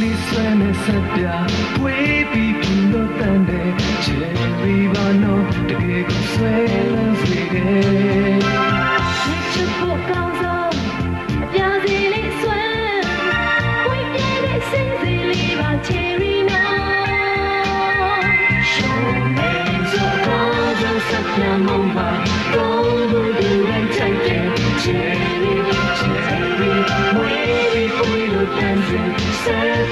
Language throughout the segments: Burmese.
လေးဆွဲနေစက်ပြဝေးပြီးကင်းတော့တန်တယ်ချယ်ရီဘာနော်တကယ်ကိုဆွဲလန်းစေတယ်ချစ်ဖို့ကောင်းဆုံး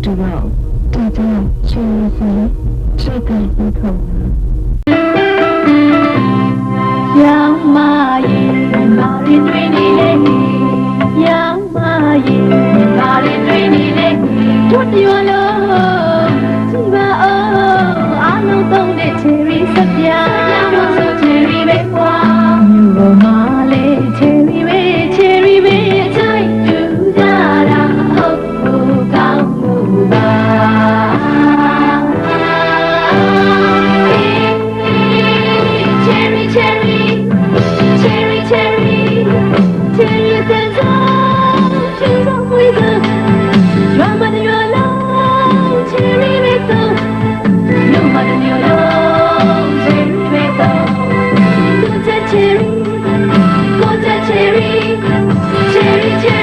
主要大家确认一下，这个你口？to